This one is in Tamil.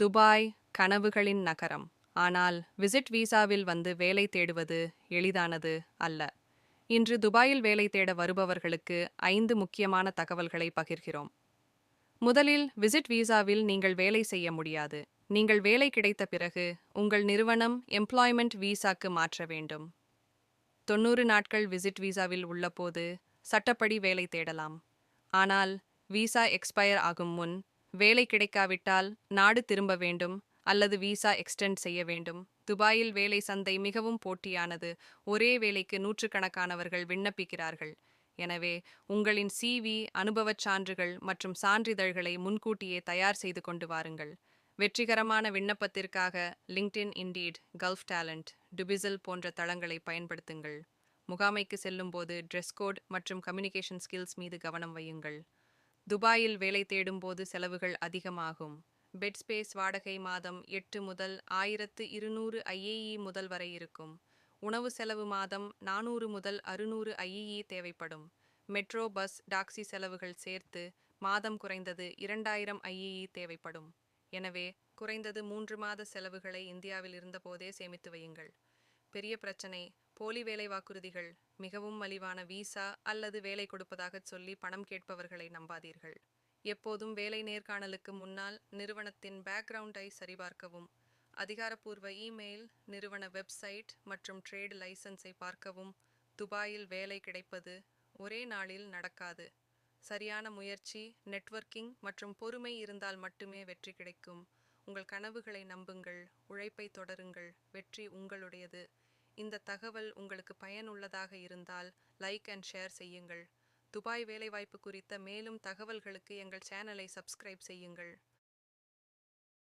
துபாய் கனவுகளின் நகரம். ஆனால் விசிட் விசாவில் வந்து வேலை தேடுவது எளிதானது அல்ல. இன்று துபாயில் வேலை தேட வருபவர்களுக்கு ஐந்து முக்கியமான தகவல்களை பகிர்கிறோம். முதலில் விசிட் விசாவில் நீங்கள் வேலை செய்ய முடியாது. நீங்கள் வேலை கிடைத்த பிறகு உங்கள் நிறுவனம் எம்ப்ளாய்மெண்ட் விசாக்கு மாற்ற வேண்டும். தொண்ணூறு நாட்கள் விசிட் விசாவில் உள்ளபோது சட்டப்படி வேலை தேடலாம். ஆனால் விசா எக்ஸ்பயர் ஆகும் முன் வேலை கிடைக்காவிட்டால் நாடு திரும்ப வேண்டும் அல்லது விசா எக்ஸ்டெண்ட் செய்ய வேண்டும். துபாயில் வேலை சந்தை மிகவும் போட்டியானது. ஒரே வேலைக்கு நூற்றுக்கணக்கானவர்கள் விண்ணப்பிக்கிறார்கள். எனவே உங்களின் சிவி அனுபவச் சான்றுகள் மற்றும் சான்றிதழ்களை முன்கூட்டியே தயார் செய்து கொண்டு வாருங்கள். வெற்றிகரமான விண்ணப்பத்திற்காக LinkedIn Indeed Gulf Talent Dubizzle போன்ற தளங்களை பயன்படுத்துங்கள். முகாமைக்கு செல்லும்போது ட்ரெஸ் கோட் மற்றும் கம்யூனிகேஷன் ஸ்கில்ஸ் மீது கவனம் வையுங்கள். துபாயில் வேலை தேடும்போது செலவுகள் அதிகமாகும். பெட் ஸ்பேஸ் வாடகை மாதம் எட்டு முதல் ஆயிரத்து இருநூறு ஐஏஇ முதல் வரை இருக்கும். உணவு செலவு மாதம் நானூறு முதல் அறுநூறு ஐஇஇ தேவைப்படும். மெட்ரோ பஸ் டாக்ஸி செலவுகள் சேர்த்து மாதம் குறைந்தது இரண்டாயிரம் ஐஇஇ தேவைப்படும். எனவே குறைந்தது மூன்று மாத செலவுகளை இந்தியாவில் இருந்தபோதே சேமித்து வையுங்கள். பெரிய பிரச்சனை போலி வேலை வாக்குறுதிகள் மிகவும் மலிவான விசா அல்லது வேலை கொடுப்பதாகச் சொல்லி பணம் கேட்பவர்களை நம்பாதீர்கள். எப்போதும் வேலை நேர்காணலுக்கு முன்னால் நிறுவனத்தின் பேக்ரவுண்டை சரிபார்க்கவும் அதிகாரப்பூர்வ இமெயில் நிறுவன வெப்சைட் மற்றும் ட்ரேடு லைசன்ஸை பார்க்கவும் துபாயில் வேலை கிடைப்பது ஒரே நாளில் நடக்காது. சரியான முயற்சி நெட்வொர்க்கிங் மற்றும் பொறுமை இருந்தால் மட்டுமே வெற்றி கிடைக்கும். உங்கள் கனவுகளை நம்புங்கள் உழைப்பை தொடருங்கள் வெற்றி உங்களுடையது. இந்த தகவல் உங்களுக்கு பயனுள்ளதாக இருந்தால் லைக் அண்ட் ஷேர் செய்யுங்கள். துபாய் வேலைவாய்ப்பு குறித்த மேலும் தகவல்களுக்கு எங்கள் சேனலை சப்ஸ்கிரைப் செய்யுங்கள்.